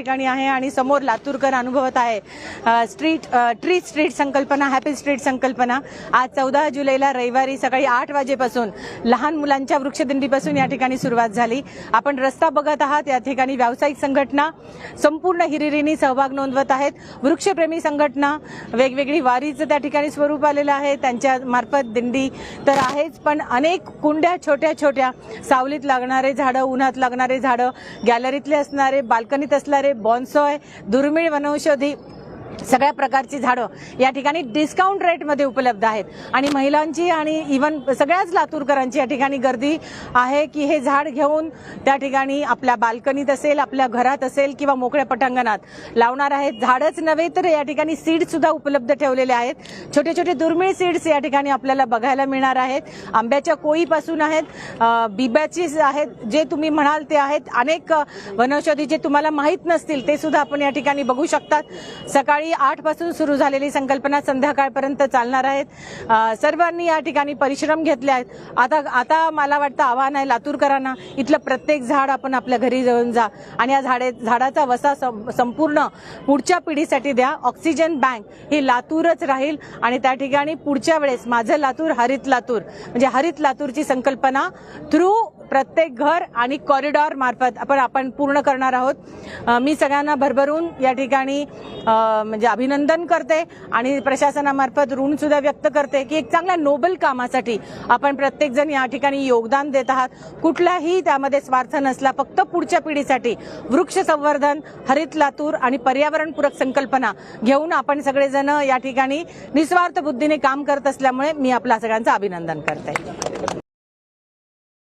ठिकाणी आहे आणि समोर लातूरकर अनुभवत आहे. स्ट्रीट ट्री स्ट्रीट संकल्पना हॅपी स्ट्रीट संकल्पना. आज चौदा जुलैला रविवारी सकाळी आठ वाजेपासून लहान मुलांच्या वृक्षदिंडीपासून या ठिकाणी सुरुवात झाली. आपण रस्ता बघत आहात या ठिकाणी व्यावसायिक संघटना संपूर्ण हिरिरीने सहभाग नोंदवत आहेत. वृक्षप्रेमी संघटना वेगवेगळी वारीचं त्या ठिकाणी स्वरूप आलेलं आहे. त्यांच्या मार्फत दिंडी तर आहेच पण अनेक कुंड्या छोट्या छोट्या सावलीत लागणारे झाडं उन्हात लागणारे झाडं गॅलरीतले असणारे बाल्कनीत असणारे बॉन्सॉय दुर्मिळ वनौषधी सगळ्या प्रकारची झाडं या ठिकाणी डिस्काउंट रेटमध्ये उपलब्ध आहेत. आणि महिलांची आणि इवन सगळ्याच लातूरकरांची या ठिकाणी गर्दी आहे की हे झाड घेऊन त्या ठिकाणी आपल्या बाल्कनीत असेल आपल्या घरात असेल किंवा मोकळ्या पटांगणात लावणार आहेत. झाडच नव्हे तर या ठिकाणी सीड्ससुद्धा उपलब्ध ठेवलेले आहेत. छोटे छोटे दुर्मिळ सीड्स या ठिकाणी आपल्याला बघायला मिळणार आहेत. आंब्याच्या कोळीपासून आहेत बिब्याचीज बिब्याची आहेत जे तुम्ही म्हणाल ते आहेत. अनेक वनौषधी जे तुम्हाला माहीत नसतील ते सुद्धा आपण या ठिकाणी बघू शकतात. सकाळी आठपासून सुरू झालेली संकल्पना संध्याकाळपर्यंत चालणार आहेत. सर्वांनी या ठिकाणी परिश्रम घेतले आहेत. आता आता मला वाटतं आव्हान आहे लातूरकरांना इथलं प्रत्येक झाड आपण आपल्या घरी जाऊन जा आणि या झाडे झाडाचा वसा संपूर्ण पुढच्या पिढीसाठी द्या. ऑक्सिजन बँक ही लातूरच राहील आणि त्या ठिकाणी पुढच्या वेळेस माझं लातूर हरित लातूर म्हणजे हरित लातूरची संकल्पना थ्रू प्रत्येक घर आणि कॉरिडॉर मार्फत आपण आपण पूर्ण करणार आहोत. मी सगळ्यांना भरभरून या ठिकाणी म्हणजे अभिनंदन करते आणि प्रशासनामार्फत ऋण सुद्धा व्यक्त करते की एक चांगल्या नोबल कामासाठी आपण प्रत्येक जण या ठिकाणी योगदान देत आहात. कुठलाही त्यामध्ये स्वार्थ नसला फक्त पुढच्या पिढीसाठी वृक्ष संवर्धन हरित लातूर आणि पर्यावरणपूरक संकल्पना घेऊन आपण सगळेजण या ठिकाणी निस्वार्थ बुद्धीने काम करत असल्यामुळे मी आपला सगळ्यांचं अभिनंदन करते.